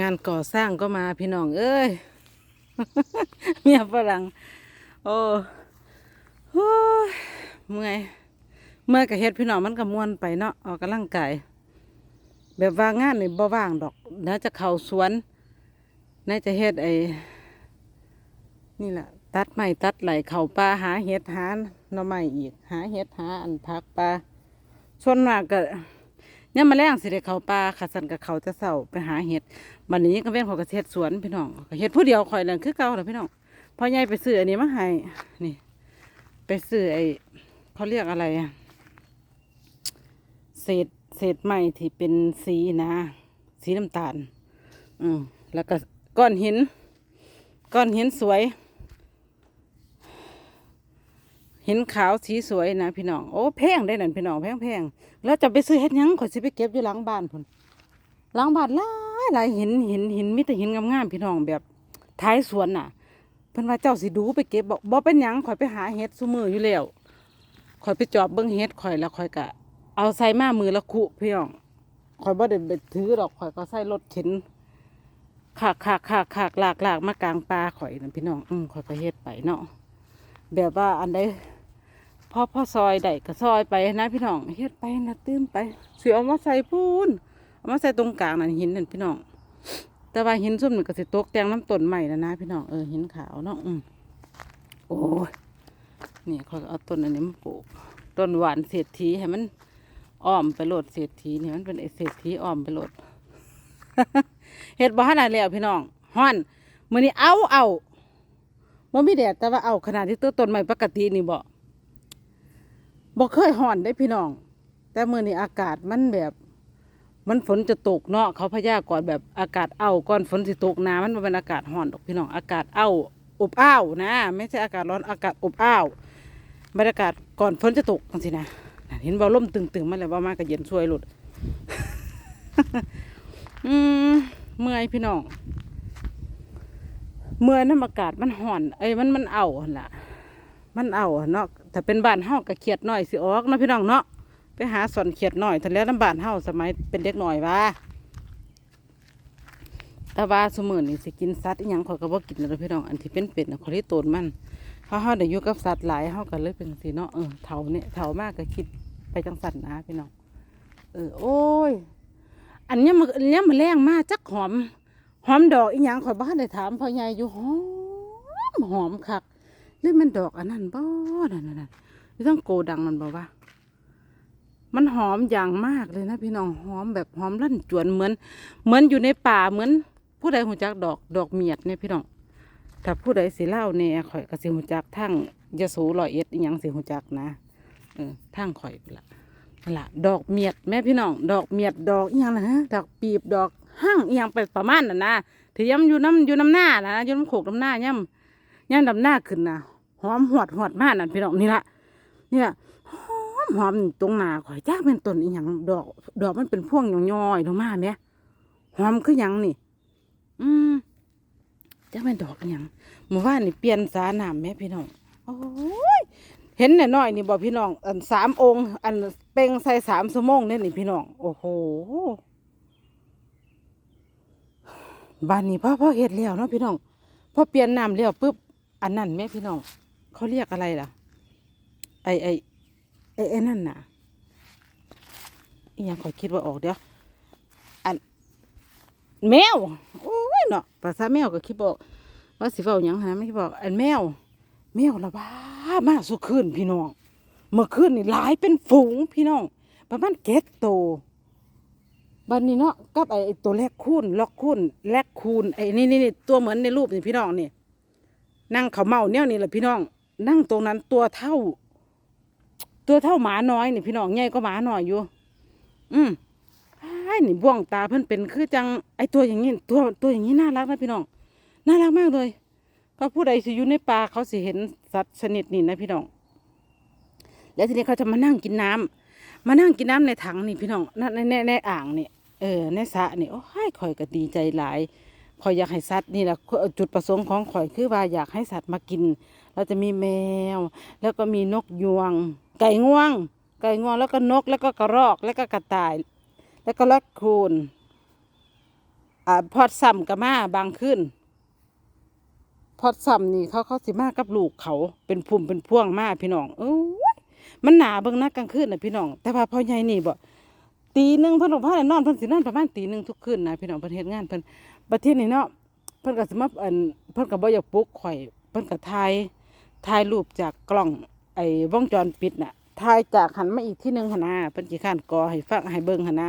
งานก่อสร้างก็มาพี่น้องเอ้ยเมียฝรั่งโอ้โอ้ยเมื่อยเมื่อยกับเฮ็ดพี่น้องมันก็ม่วนไปเนาะออกกำลังกายแบบว่างานนี่บ่ว่างดอกน่าจะเข้าสวนน่าจะเฮ็ดไอ้นี่แหละตัดไม้ตัดไหลเข้าป่าหาเห็ดหาหน่อไม้อีก หาเห็ดหาอันพักป่าส่วนมากก็ เนี่ยามาแรงสิได้เขาป่าขัดสันกับเขาจะเศร้าไปหาเห็ดบันนี้ก็เป็นของเกษตรสวนพี่น้องเห็ดผู้เดียวคอยเลยคือเก่าแหละพี่น้องพ่อใหญ่ไปซื้ออันนี้มาให้นี่ ไปซื้อไอ้เขาเรียกอะไรอะเศษเศษไม้ที่เป็นสีนะสีน้ำตาล อืมแล้วก็ก้อนหิน ก้อนหินสวย หินขาวสีสวยนะพี่น้อง โอ้แพงได้นั่นพี่น้องแพงแพงแล้วจะไปซื้อเฮ็ดยังข่อยสิไปเก็บอยู่หลังบ้านพุ่นหลังบ้านหลายหลายหินหินหินมีแต่หินงามๆพี่น้องแบบท้ายสวนน่ะเพิ่นว่าเจ้าสิดูไปเก็บบอกบ่เป็นหยังข่อยไปหาเฮ็ดซุมืออยู่แล้วข่อยไปจอบเบิ่งเฮ็ดข่อยแล้วข่อยก็เอาใส่มามือละคุพี่น้องข่อยบ่ได้ไปถือดอกข่อยก็ใส่รถเข็นขากขากขากขากหลากหลากมากลางป่าข่อยนั่นพี่น้องอืมข่อยก็เฮ็ดไปเนาะแบบว่าอันใด พอพอซอยได้ก็ซอยไปนะพี่น้องเฮ็ดไปนะตื้มไปสือเอามาใส่พูนเอามาใส่ตรงกลางนั่นหินนั่นพี่น้องแต่ว่าหินส้มมันก็สิตกแต่งน้ำต้นใหม่แล้วนะพี่น้องเออหินขาวเนาะอืมโอ้ยนี่เขาเอาต้นอันนี้มาปลูกต้นหวานเศรษฐีให้มันอ้อมไปโหลดเศรษฐีนี่มันเป็นไอเศรษฐีอ้อมไปโหลดเฮ็ดบ่ทันได้แล้วพี่น้องฮ้อนมื้อนี้เอาเอาบ่มีแดดแต่ว่าเอาขนาดที่ตัวต้นใหม่ปกตินี่บ่ บ่เคยห่อนได้พี่น้อง แต่เมื่อนี้อากาศมันแบบ มันฝนจะตกเนาะเขาพยากรณ์แบบอากาศเอาก่อนฝนสิตกนะมันเป็นอากาศห่อนดอกพี่น้องอากาศเอาอบอ้าวนะ ไม่ใช่อากาศร้อนอากาศอบอ้าวบรรยากาศก่อนฝนจะตกจังสินะนั่นเห็นบ่ลมตึงๆมาแล้วว่ามาก็เย็นช่วยหลุดอืมเมื่อยพี่น้องเมื่อยน้ำอากาศมันห่อน เอ้ยมันมันเอาล่ะ มันเอาเนาะ ถ้าเป็นบ้านเฮาก็เขียดหน่อยสิออกเนาะพี่น้องเนาะไปหาสอนเขียดหน่อยแต่แล้วน้ำบ้านเฮาสมัยเป็นเด็กหน่อยว่าแต่ว่าสมือนี่สิกินสัตว์อีหยังข่อยก็บ่กินแล้วพี่น้องอันที่เป็นเป็ดนะข่อยได้โตนมันเพราะเฮาได้อยู่กับสัตว์หลายเฮาก็เลยเป็นสิเนาะเออเฒ่าเนี่ยเฒ่ามากก็คิดไปจังสันนะพี่น้องเออโอ้ยอันเนี้ยมันอันเนี้ยมันแรงมากจักหอม หอมดอกอีหยังข่อยบ้านได้ถามพ่อใหญ่อยู่หอมหอมคัก หรือมันดอกอันนั้นบ่นั่นนั่นนั่นที่ต้องโกดังมันบอกว่า มันหอมอย่างมากเลยนะพี่น้องหอมแบบหอมลั่นจวนเหมือน เหมือนอยู่ในป่าเหมือน ผู้ใดหูจักดอกดอกเมียดเนี่ยพี่น้องถ้าผู้ใดสิเล่าเนี่ยข่อยก็สิหูจักทั้งยะโสลอยเอ็ดอหยังสิหูจักนะเออทั้งข่อยละละดอกเมียดแม่พี่น้องดอกเมียดดอกอหยังนะฮะดอกปีบดอกห้างอหยังไปประมาณนั้นนะที่ย้ำอยู่น้ำอยู่น้ำหน้านะอยู่น้ำโขกน้ำหน้าย่ำ ย่างดำหน้าขึ้นนะหอมหวดหวดมากนั่นพี่น้องนี่ละนี่ละหอมหอมตรงหน้าข่อยจ้าเป็นต้นอีหยังดอก ดอกมันเป็นพวงย่อยๆลงมาเนี่ยหอมคือหยังนี่ อืมจ้าเป็นดอกอีหยังเมื่อวานนี่เปลี่ยนสาหน้ำแม่พี่น้องโอ้ยเห็นหน่อยนี่บอกพี่น้องอันสามองค์ อันเป่งใส่สามสมองเนี่ยนี่พี่น้องโอ้โหบ้านนี้พ่อพ่อเฮ็ดแล้วเนาะพี่น้องพอเปลี่ยนน้ำแล้วปุ๊บ อันนั้นแม่พี่น้องเขาเรียกอะไรล่ะ ไอไอไอไอนั่นน่ะอียังขอยคิดว่าออกเดี๋ยวอันแมวโอ้ยเนาะภาษาแมวก็คิดบอก ว่าสิเฝ้าหยังนะไม่คิดบอก อันแมว แมวละบ้ามากสุดขึ้นพี่น้องเมื่อคืนนี่หลายเป็นฝูงพี่น้องประมาณเก็ดโตบันนี้เนาะกับไอตัวแรกคูนล็อกคูนแรกคูนไอนี่นี่นี่ตัวเหมือนในรูปนี่พี่น้องนี่ นั่งเขาเมาเนี่ยนี่แหละพี่น้อง นั่งตรงนั้นตัวเท่า ตัวเท่าหมาน้อยนี่พี่น้องใหญ่ก็หมาน้อยอยู่ อืมไอ้นี่บ่วงตาเพิ่นเป็นคือจังไอตัวอย่างนี้ตัวตัวอย่างนี้น่ารักนะพี่น้อง น่ารักมากเลยก็ผู้ใดสิอยู่ในป่าเขาสิเห็นสัตว์ชนิดนี้นะพี่น้อง แล้วทีนี้เขาจะมานั่งกินน้ำมานั่งกินน้ำในถังนี่พี่น้องในในในอ่างนี่เออในสระนี่โอ้ยข่อยก็ดีใจหลาย ข่อยอยากให้สัตว์นี่แหละจุดประสงค์ของข่อยคือว่าอยากให้สัตว์มากิน เราจะมีแมว แล้วก็มีนกยวง ไก่งวง ไก่งวงแล้วก็นกแล้วก็กระรอกแล้วก็กระต่าย แล้วก็ลักคูนอ่าพอดซ้ำกับมาบางคืนพอดซ้ำนี่เขาเขาสิมากับลูกเขาเป็นพุ่มเป็นพวงมาพี่น้องเอ้ยมันหนาเบิ่งนักกลางคืนนะพี่น้อง แต่ว่าพ่อใหญ่นี่บ่ตีหนึ่งเพิ่นบอกพ่อนอนเพิ่นสินอนประมาณตีหนึ่งทุกคืนนะพี่น้องเพิ่นเฮ็ดงานเพิ่น ประเทศนี้เนาะเพิ่นก็สิมาอันเพิ่นก็บ่อยากปลุกข่อย เพิ่นก็ถ่ายถ่ายรูปจากกล้องไอ้วงจรปิดน่ะถ่ายจากหันมาอีกที่หนึ่งหันนาเพิ่นกี่ข้านกอให้ฟังให้เบิ่งหันนา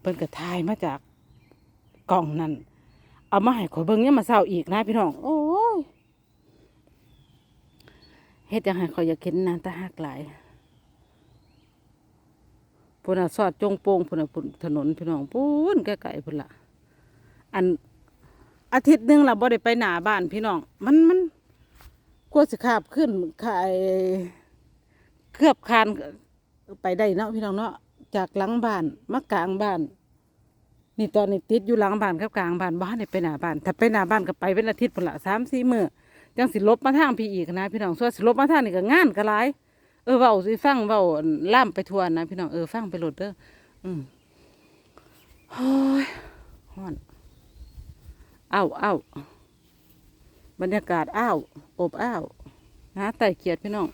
เพิ่นก็ถ่ายมาจากกล้องนั่นเอามาให้ข่อยเบิ่งเนี่ยามมาเศร้าอีกนะพี่น้อง โอ้ยเฮ็ดจังให้ข่อยอยากเห็นนาตาหักหลายพุ่นน่ะสอดจงโป่งพุ่นน่ะพุ่นถนนพี่น้องพุ่นไกลๆพุ่นละอัน อาทิตย์หนึ่งเราบ่ได้ไปหนาบ้านพี่น้อง มันมันกลัวสิขาบขึ้นขายเคลือบคานไปได้เนาะพี่น้องเนาะจากหลังบ้านมากลางบ้าน นี่ตอนนี้ติดอยู่หลังบ้านกับกลางบ้านบ้านเนี่ยไปหนาบ้านถ้าไปหนาบ้านก็ไปเป็นอาทิตย์พุ่นละสามสี่มื้อจังสิลบมาทางพี่อีกนะพี่น้องส่วนสิลบมาทางนี่ก็งานก็หลายเออเว้าสิฟังเว้าล่ามไปทวนนะพี่น้องเออฟังไปหลดเด้ออืมโอ้ยฮ้อน อ้าวอ้าวบรรยากาศอ้าวอบอ้าวนะไต่เกียรติพี่น้อง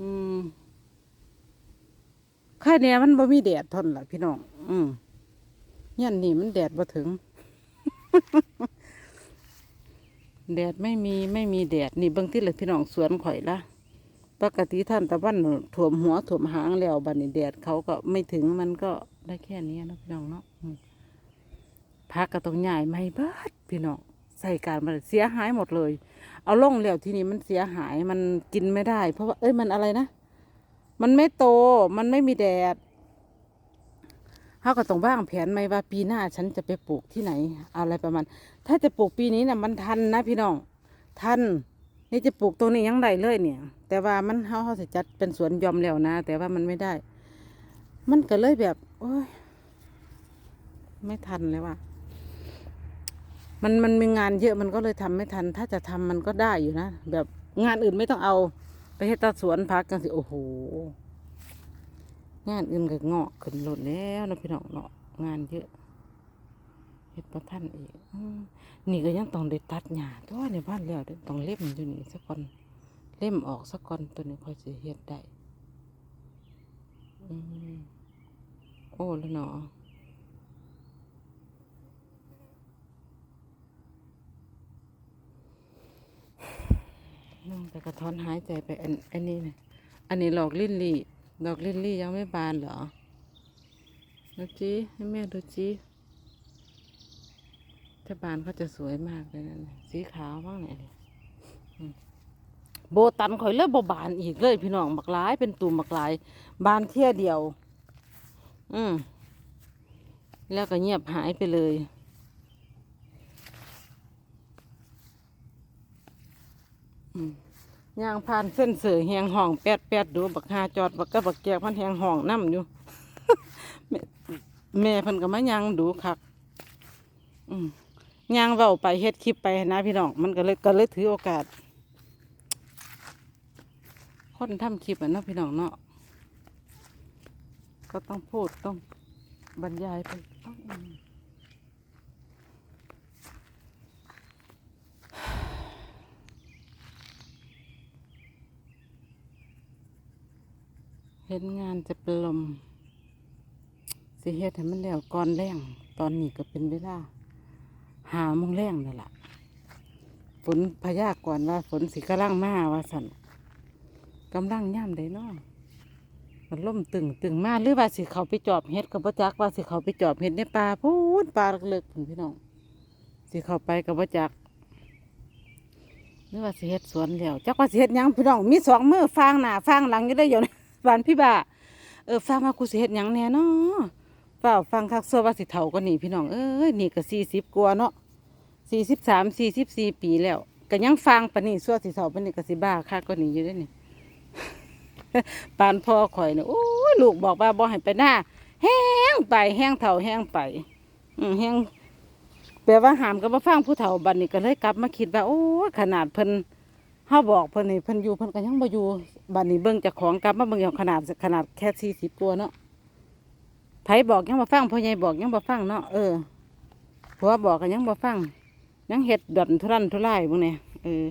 อืมค่ายเนี้ยมันบ่มีแดดทนล่ะพี่น้อง อืมยันนี่มันแดดบ่ถึง แดดไม่มีไม่มีแดดนี่บางที่เลยพี่น้องสวนข่อยละปกติท่านตะวันถ่วมหัวถ่วมหางแล้วบัดนี้แดดเขาก็ไม่ถึงมันก็ได้แค่นี้นะพี่น้องเนาะ พักก็ต้องใหญ่ไม่เบิดพี่น้องใส่การมันเสียหายหมดเลย เอาล่องแล้วทีนี้มันเสียหายมันกินไม่ได้ เพราะว่าเอ้ยมันอะไรนะ มันไม่โตมันไม่มีแดดเขาก็ต้องวางแผนไหมว่าปีหน้าฉันจะไปปลูกที่ไหน อะไรประมาณ ถ้าจะปลูกปีนี้นะ่ะมันทันนะพี่น้องทันนี่จะปลูกตรงนี้ยังได้เลยเนี่ย แต่ว่ามันเขาเขาจะจัดเป็นสวนยอมแล้วนะ แต่ว่ามันไม่ได้ มันก็เลยแบบ โอ้ย ไม่ทันเลยว่ะ มันมันมีงานเยอะมันก็เลยทำไม่ทัน ถ้าจะทำมันก็ได้อยู่นะ แบบงานอื่นไม่ต้องเอา ไปเฮ็ดตาสวนพักกันสิโอ้โห งานอื่นก็เงอกขึ้นหลดแล้วนะพี่น้องเนาะงานเยอะเฮ็ดประทันอีกอืมนี่ก็ยังต้องได้ตัดหญ้าตัวในบ้านแล้วเด้อต้องเล่มอยู่นี่สักก่อนเล่มออกสักก่อนตัวนี้ค่อยสิเฮ็ดได้อโอ้แล้วเนาะ นั่งแต่กระท้อนหายใจไปอันอันนี้นะอันนี้ดอกลิลลี่ดอกลิลลี่ยังไม่บานเหรอดูจีให้แม่ดูจีถ้าบานเขาจะสวยมากเลยนะเนี่ยสีขาวบ้างเนี่ยนี่โบตันข่อยเลยบบานอีกเลยพี่น้องบักหลายเป็นตุ่มบักหลาย บานเที่ยเดียว อืมแล้วก็เงียบหายไปเลย ย่างผ่านเส้นเสือแหงห้องแปดแปดดูบักหาจอดบักกะบักแกกพันแหงห้องน้ำอยู่ แม่เพันก็มาย่างดูคักอืมย่างเว้าไปเฮ็ดคลิปไปนะพี่น้องมันก็เลยก็เลยถือโอกาส คนทำคลิปอะเนาะพี่น้องเนาะก็ต้องพูดต้องบรรยายไปอืม เห็นงานจะเป็นลมสิเฮ็ดให้มันแล้วก่อนแรงตอนนี้ก็เป็นเวลาหาโมงแรงนั่นแหละฝนพยากรณ์ว่า ฝนสิกำลังมาว่าสันกำลังย่ำได้เนาะมันล่มตึงตึงมากหรือว่าสิเขาไปจอบเฮ็ดกับบ่จักว่าสิเขาไปจอบเฮ็ดในป่าพูนป่าเลิกๆพี่น้องสิเขาไปกับบ่จักหรือว่าสิเฮ็ดสวนแล้วจักว่าสิเฮ็ดยังพี่น้องมีสองมือฟางหน้าฟางหลังอยู่ได้อยู่ นบ้านพี่บ่าเออฟางมากูสิเฮ็ดหยังแน่เนาะเปล่าฟังคักซัวว่าสิเฒ่าก็นี่พี่น้องเอ้ยนี่ก็สี่สิบกว่าเนาะสี่สิบสามสี่สิบสี่ปีแล้วก็ยังฟังปานนี้ซัวสิเฒ่าปานนี้ก็สิบ้าคักก็นี่อยู่ได้อนี่ปานพ่อข่อยเนี่ยโอ้ยลูกบอกว่าบ่ให้ไปหน้าแห้งไปแห้งเฒ่าแห้งไป อืมแห้งแปลว่าหามก็บ่ฟังผู้เฒ่าบัดนี้ก็เลยกลับมาคิดว่าโอ้ขนาดเพิ่นเฮาบอกเพิ่นนี่เพิ่นอยู่เพิ่นก็ยังบ่อยู่ บัดนนี้เบิ่งจากของกลับมาเบิ่งอย่างขนาดขนาดแค่สี่สิบตัวเนาะไผบอกยังบ่ฟังพ่อใหญ่บอกยังบ่ฟังเนาะเออผัวบอกกันยังบ่ฟังยังเห็ดดอนทุรันทุรายพวกเนี่ยเออ